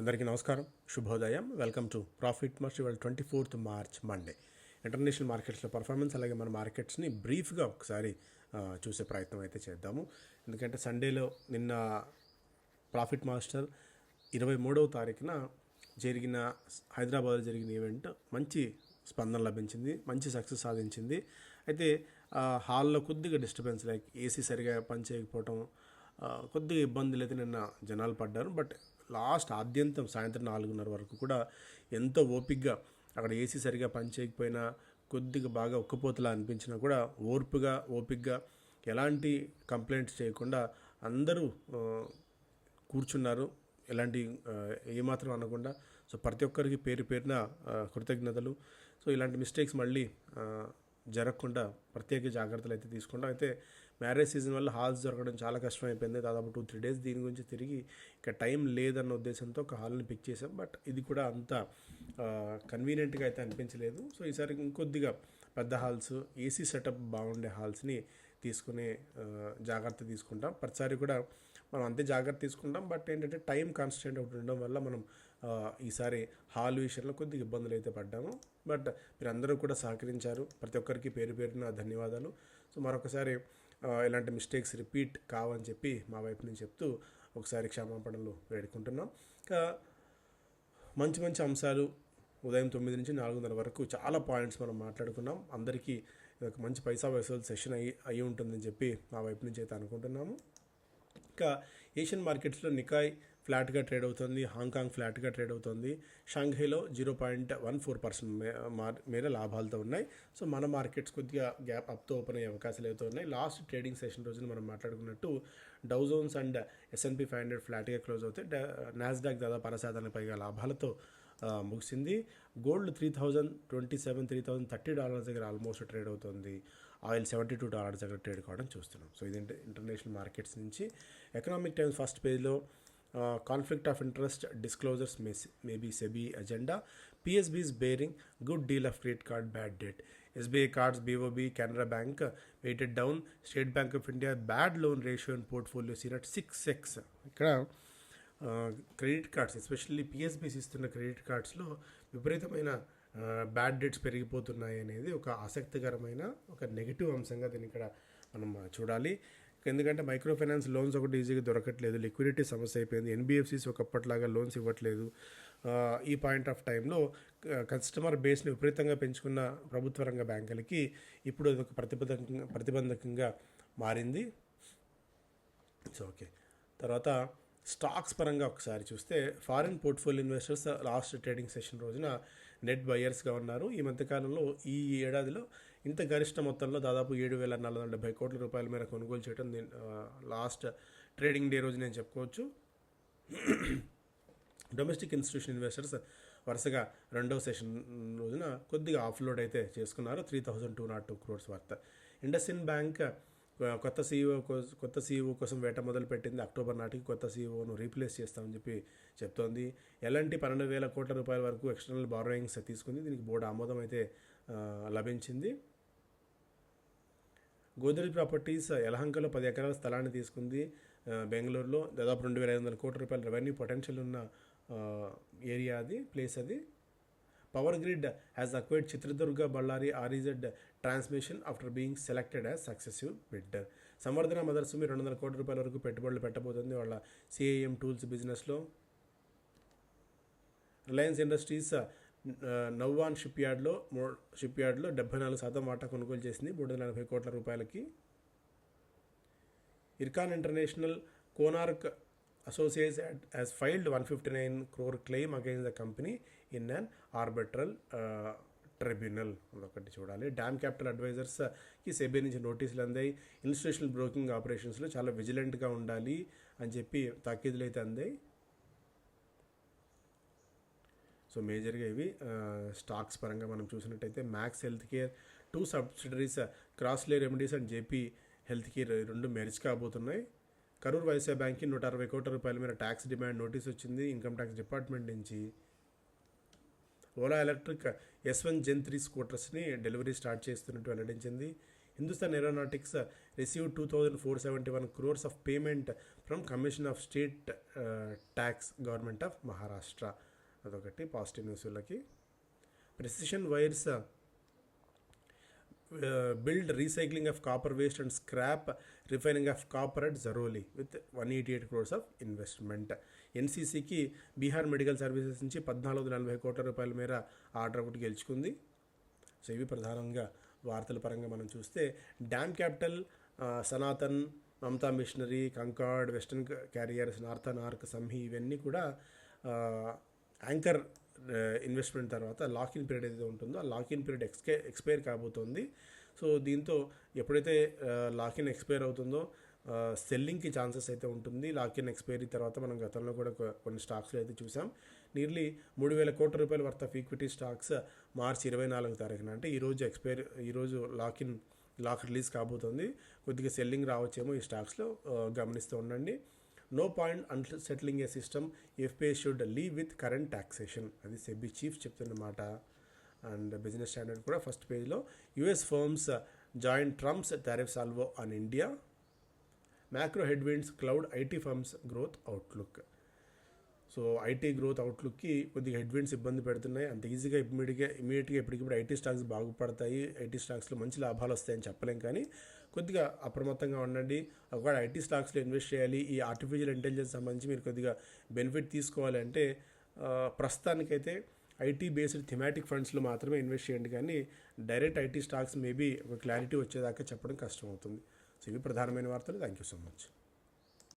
అందరికీ నమస్కారం. శుభోదయం. వెల్కమ్ టు ప్రాఫిట్ మార్చ్ ఇవాళ twenty fourth March Monday international మార్కెట్స్లో పర్ఫార్మెన్స్ అలాగే మన మార్కెట్స్ని బ్రీఫ్గా ఒకసారి చూసే ప్రయత్నం అయితే చేద్దాము. ఎందుకంటే సండేలో నిన్న ప్రాఫిట్ మాస్టర్ ఇరవై మూడవ తారీఖున జరిగిన హైదరాబాద్లో జరిగిన ఈవెంట్ మంచి స్పందన లభించింది మంచి సక్సెస్ సాధించింది. అయితే హాల్లో కొద్దిగా డిస్టర్బెన్స్ లైక్ ఏసీ సరిగా పనిచేయకపోవటం కొద్దిగా ఇబ్బందులు అయితే నిన్న జనాలు పడ్డారు. బట్ లాస్ట్ ఆద్యంతం సాయంత్రం నాలుగున్నర వరకు కూడా ఎంతో ఓపిక్గా అక్కడ ఏసీ సరిగా పనిచేయకపోయినా కొద్దిగా బాగా ఉక్కపోతలా అనిపించినా కూడా ఓర్పుగా ఓపిక్గా ఎలాంటి కంప్లైంట్స్ చేయకుండా అందరూ కూర్చున్నారు. ఎలాంటి ఏమాత్రం అనకుండా సో ప్రతి ఒక్కరికి పేరు పేరున కృతజ్ఞతలు. సో ఇలాంటి మిస్టేక్స్ మళ్ళీ జరగకుండా ప్రత్యేక జాగ్రత్తలు అయితే తీసుకుంటాం అయితే మ్యారేజ్ సీజన్ వల్ల హాల్స్ దొరకడం చాలా కష్టం అయిపోయింది దాదాపు టూ త్రీ డేస్ దీని గురించి తిరిగి ఇక టైం లేదన్న ఉద్దేశంతో ఒక హాల్ని పిక్ చేసాం బట్ ఇది కూడా అంత కన్వీనియంట్గా అయితే అనిపించలేదు. సో ఈసారి ఇంకొద్దిగా పెద్ద హాల్స్ ఏసీ సెటప్ బాగుండే హాల్స్ని తీసుకునే జాగ్రత్త తీసుకుంటాం. ప్రతిసారి కూడా మనం అంతే జాగ్రత్త తీసుకుంటాం. బట్ ఏంటంటే టైం కాన్స్టెంట్ ఒకటి ఉండడం వల్ల మనం ఈసారి హాల్ విషయంలో కొద్దిగా ఇబ్బందులు అయితే పడ్డాము. బట్ మీరు అందరూ కూడా సహకరించారు. ప్రతి ఒక్కరికి పేరు పేరున ధన్యవాదాలు. సో మరొకసారి ఇలాంటి మిస్టేక్స్ రిపీట్ కావని చెప్పి మా వైపు నుంచి చెప్తూ ఒకసారి క్షమాపణలు వేడుకుంటున్నాం. ఇంకా మంచి మంచి అంశాలు ఉదయం తొమ్మిది నుంచి నాలుగున్నర వరకు చాలా పాయింట్స్ మనం మాట్లాడుకున్నాం. అందరికీ ఇది ఒక మంచి పైసా వసూలు సెషన్ అయ్యి అయి ఉంటుందని చెప్పి మా వైపు నుంచి అయితే అనుకుంటున్నాము. ఇంకా ఏషియన్ మార్కెట్స్లో నికాయ్ ఫ్లాట్గా ట్రేడ్ అవుతుంది హాంకాంగ్ ఫ్లాట్గా ట్రేడ్ అవుతుంది. షాంఘైలో zero point one four percent మేర లాభాలతో ఉన్నాయి. సో మన మార్కెట్స్ కొద్దిగా గ్యాప్ అప్తో ఓపెన్ అయ్యే అవకాశాలు అయితే ఉన్నాయి లాస్ట్ ట్రేడింగ్ సెషన్ రోజున మనం మాట్లాడుకున్నట్టు Dow Jones and S and P five hundred ఫ్లాట్గా క్లోజ్ అవుతాయి నాస్డాక్ దాదాపు అరశాతానికి పైగా లాభాలతో ముగిసింది. Gold three thousand twenty seven three thousand thirty dollars దగ్గర ఆల్మోస్ట్ ట్రేడ్ అవుతుంది. ఆయిల్ సెవెంటీ టూ డాలర్స్ దగ్గర ట్రేడ్ కావడం చూస్తున్నాం. సో ఇది ఇంటర్నేషనల్ మార్కెట్స్ నుంచి. ఎకనామిక్ టైమ్స్ ఫస్ట్ పేజ్లో conflict of interest disclosures may maybe SEBI agenda PSBs bearing good deal of credit card bad debt SBI cards BOB Canara bank weighted down State Bank of India bad loan ratio and portfolio seen at six x ఇక్కడ credit cards especially PSBs ఇస్తున్న credit కార్డ్స్లో విపరీతమైన bad dates పెరిగిపోతున్నాయి అనేది ఒక ఆసక్తికరమైన ఒక negative అంశంగా దీన్ని ఇక్కడ మనం చూడాలి. ఎందుకంటే మైక్రో ఫైనాన్స్ లోన్స్ ఒకటి ఈజీగా దొరకట్లేదు లిక్విడిటీ సమస్య అయిపోయింది ఎన్బిఎఫ్సిస్ ఒకప్పటిలాగా లోన్స్ ఇవ్వట్లేదు. ఈ పాయింట్ ఆఫ్ టైంలో కస్టమర్ బేస్ని విపరీతంగా పెంచుకున్న ప్రభుత్వ రంగ బ్యాంకులకి ఇప్పుడు అది ఒక ప్రతిబంధకంగా ప్రతిబంధకంగా మారింది. So okay. తర్వాత స్టాక్స్ పరంగా ఒకసారి చూస్తే foreign portfolio investors last trading session రోజున నెట్ బయర్స్గా ఉన్నారు. ఈ మధ్యకాలంలో ఈ ఏడాదిలో ఇంత గరిష్ట మొత్తంలో దాదాపు ఏడు వేల నాలుగు వందల డెబ్బై కోట్ల రూపాయల మేర కొనుగోలు చేయడం నేను లాస్ట్ ట్రేడింగ్ డే రోజు నేను చెప్పుకోవచ్చు. డొమెస్టిక్ ఇన్స్టిట్యూషన్ ఇన్వెస్టర్స్ వరుసగా రెండవ సెషన్ రోజున కొద్దిగా ఆఫ్లోడ్ అయితే చేసుకున్నారు. Three thousand two naught two crores worth. IndusInd bank కొత్త సీఈఓ కోసం కొత్త సీఈఓ కోసం వేట మొదలుపెట్టింది అక్టోబర్ నాటికి కొత్త సీఈఓను రీప్లేస్ చేస్తామని చెప్పి చెప్తోంది. ఎలాంటి పన్నెండు వేల కోట్ల రూపాయల వరకు ఎక్స్టర్నల్ బారోయింగ్స్ తీసుకుంది. దీనికి బోర్డు ఆమోదం అయితే లభించింది. గోదరేజ్ ప్రాపర్టీస్ యలహంకలో పది ఎకరాల స్థలాన్ని తీసుకుంది బెంగళూరులో. దాదాపు రెండు వేల ఐదు వందల కోట్ల రూపాయల రెవెన్యూ పొటెన్షియల్ ఉన్న ఏరియా అది ప్లేస్ అది. Power Grid has acquired Chitradurga Bellary REZ transmission after being selected as successive bidder Samvardhana Motherson రెండు వందల కోట్ల రూపాయల వరకు పెట్టుబడులు పెట్టబోతుంది. వాళ్ళ సిఐఎం టూల్స్ బిజినెస్లో రిలయన్స్ ఇండస్ట్రీస్ నవ్వాన్ షిప్ యార్డ్లో షిప్ యార్డ్లో డెబ్బై నాలుగు శాతం వాటా కొనుగోలు చేసింది. మూడు వందల నలభై కోట్ల రూపాయలకి. Ircon International Konark associates has filed one fifty nine crore claim against the company in an arbitral tribunal ఒకటి చూడాలి. డ్యామ్ క్యాపిటల్ అడ్వైజర్స్కి సెబీ నుంచి నోటీసులు అందాయి. ఇన్స్టిట్యూషనల్ బ్రోకింగ్ ఆపరేషన్స్లో చాలా విజిలెంట్గా ఉండాలి అని చెప్పి తాకీదులు అయితే అందాయి. సో మేజర్గా ఇవి స్టాక్స్ పరంగా మనం చూసినట్టయితే Max Health Care two subsidiaries Crosslay Remedies and JP Health Care రెండు మెరిజ్ కాబోతున్నాయి. కరూర్ వైశ్య బ్యాంక్కి నూట అరవై కోట్ల రూపాయల మీద ట్యాక్స్ డిమాండ్ నోటీస్ వచ్చింది. ఇన్కమ్ ట్యాక్స్ డిపార్ట్మెంట్ నుంచి Ola Electric S one Gen three స్కూటర్స్ని delivery start చేస్తున్నట్టు వెల్లడించింది. Hindustan Aeronautics receive two thousand four seventy one crores of payment from commission of state tax government of Maharashtra. అదొకటి positive న్యూస్లకి Precision Wires build recycling of copper waste and scrap refining of copper at Jaroli with one eighty eight crores of investment. ఎన్సీసీకి Bihar medical services నుంచి పద్నాలుగు వందల నలభై కోట్ల రూపాయల మేర order ఒకటి గెలుచుకుంది. సో ఇవి ప్రధానంగా వార్తల పరంగా మనం చూస్తే DAM Capital Sanathan Mamata Machinery Concord Western Carriers Northern Arc Samhi ఇవన్నీ కూడా యాంకర్ ఇన్వెస్ట్మెంట్ తర్వాత లాక్ ఇన్ పీరియడ్ ఏదైతే ఉంటుందో ఆ లాక్ ఇన్ పీరియడ్ ఎక్స్కే ఎక్స్పైర్ కాబోతోంది. సో దీంతో ఎప్పుడైతే లాక్ ఇన్ ఎక్స్పైర్ అవుతుందో సెల్లింగ్కి ఛాన్సెస్ అయితే ఉంటుంది. లాక్ ఇన్ ఎక్స్పైరీ తర్వాత మనం గతంలో కూడా కొన్ని స్టాక్స్లో అయితే చూసాం. నియర్లీ మూడు వేల కోట్ల రూపాయల వర్త్ ఆఫ్ ఈక్విటీ స్టాక్స్ మార్చి ఇరవై నాలుగు తారీఖున. అంటే ఈరోజు ఎక్స్పైర్ ఈరోజు లాక్ ఇన్ లాక్ రిలీజ్ కాబోతుంది. కొద్దిగా సెల్లింగ్ రావచ్చేమో ఈ స్టాక్స్లో గమనిస్తూ ఉండండి. No point unsettling a system FPI should leave with current taxation అది సెబీ చీఫ్ చెప్తున్నమాట. అండ్ బిజినెస్ స్టాండర్డ్ కూడా ఫస్ట్ పేజ్లో US firms join Trump's tariff salvo on India macro headwinds cloud IT firms growth outlook so IT growth అవుట్లుక్కి కొద్దిగా headwinds ఇబ్బంది పెడుతున్నాయి. అంత ఈజీగా ఇమ్మీడియట్గా ఇమీడియట్గా ఇప్పటికిప్పుడు ఐటీ స్టాక్స్ బాగుపడతాయి ఐటీ స్టాక్స్లో మంచి లాభాలు వస్తాయని చెప్పలేం కానీ కొద్దిగా అప్రమత్తంగా ఉండండి. ఒకవేళ ఐటీ స్టాక్స్లో ఇన్వెస్ట్ చేయాలి. ఈ ఆర్టిఫిషియల్ ఇంటెలిజెన్స్ సంబంధించి మీరు కొద్దిగా బెనిఫిట్ తీసుకోవాలంటే ప్రస్తుతానికైతే ఐటీ బేస్డ్ థిమాటిక్ ఫండ్స్లో మాత్రమే ఇన్వెస్ట్ చేయండి కానీ డైరెక్ట్ ఐటీ స్టాక్స్ మేబీ ఒక క్లారిటీ వచ్చేదాకా చెప్పడం కష్టం అవుతుంది సో ఇవి ప్రధానమైన వార్తలు. Thank you so much.